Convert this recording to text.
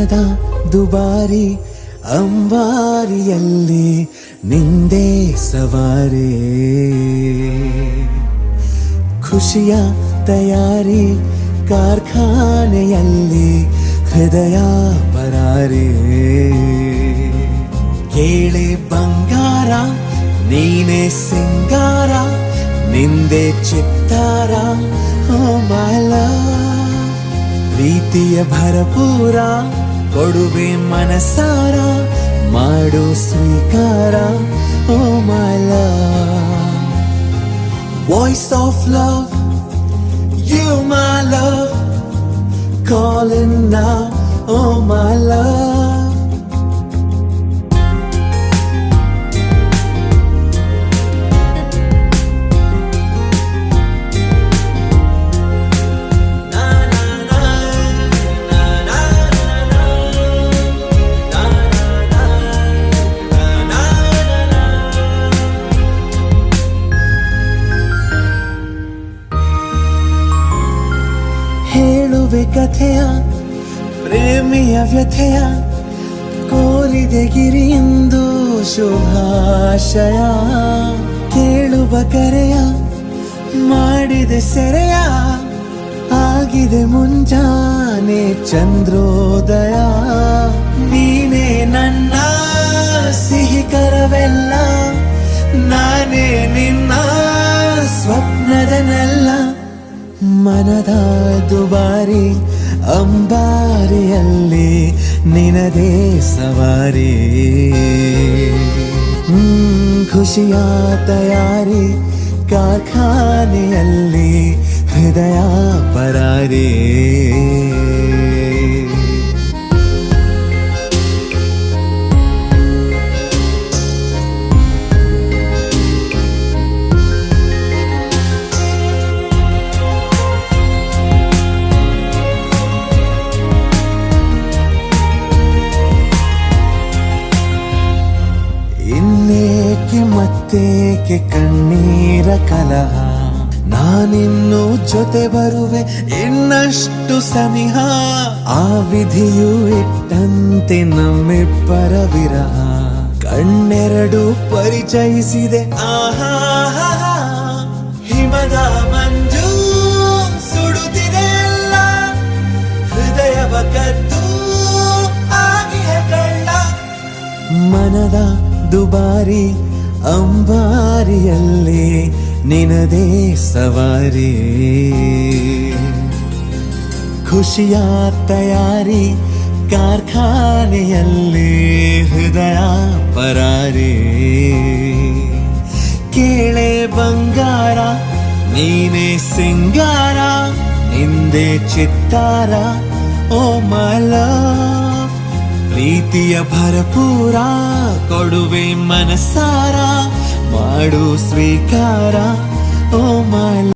ಮನದ ದುಬಾರಿ ಅಂಬಾರಿಯಲ್ಲಿ ನಿಂದೆ ಸವಾರಿ. ಖುಷಿಯ ತಯಾರಿ ಕಾರ್ಖಾನೆಯಲ್ಲಿ ಹೃದಯ ಪರಾರಿ. ಕೇಳಿ ಬಂಗಾರ, ನೀನೆ ಸಿಂಗಾರ, ನಿಂದೆ ಚಿತ್ತಾರ ಮಾಲ. ಪ್ರೀತಿಯ ಭರಪೂರ ಕೊಡುವೆ ಮನಸಾರ ಮಾಡು ಸ್ವೀಕಾರ ಓ ಮಾಲ voice of love you my love calling now oh my love ಹೇಳುವೆ ಕಥೆಯ, ಪ್ರೇಮಿಯ ವ್ಯಥೆಯ, ಕೋರಿದೆ ಗಿರಿಯೆಂದು ಶುಭಾಶಯ. ಕೇಳುವ ಕರೆಯ, ಮಾಡಿದೆ ಸೆರೆಯ, ಆಗಿದೆ ಮುಂಜಾನೆ ಚಂದ್ರೋದಯ. ನೀನೇ ನನ್ನ ಮನದ ದುಬಾರಿ ಅಂಬಾರಿಯಲ್ಲಿ ನಿನದೇ ಸವಾರಿ. ಖುಷಿಯ ತಯಾರಿ ಕಾರ್ಖಾನೆಯಲ್ಲಿ ಹೃದಯ ಪರಾರಿ. ಮತ್ತೇಕೆ ಕಣ್ಣೀರ ಕಲಹ. ನಾನಿನ್ನು ಜೊತೆ ಬರುವೆ, ಇನ್ನಷ್ಟು ಸನಿಹ ಆ ವಿಧಿಯು ಇಟ್ಟಂತೆ ನಮ್ಮಿಬ್ಬರ ವಿರಹ. ಕಣ್ಣೆರಡು ಪರಿಚಯಿಸಿದೆ, ಆಹಾ ಹಿಮದ ಮಂಜು ಸುಡುತ್ತಿದೆ ಎಲ್ಲ. ಹೃದಯವ ಆಗಿಯ ಮನದ ದುಬಾರಿ ಅಂಬಾರಿಯಲ್ಲಿ ನಿನದೇ ಸವಾರಿ. ಖುಷಿಯ ತಯಾರಿ ಕಾರ್ಖಾನೆಯಲ್ಲಿ ಹೃದಯ ಪರಾರಿ. ಕೇಳೆ ಬಂಗಾರ, ನೀನೆ ಸಿಂಗಾರ, ನಿಂದೆ ಚಿತ್ತಾರ, ಓ ಮಲ, ಪ್ರೀತಿಯ ಭರಪೂರ. ಕೊಡುವೆ ಮನಸಾರ ಮಾಡು ಸ್ವೀಕಾರ ಓ ಮಾಲ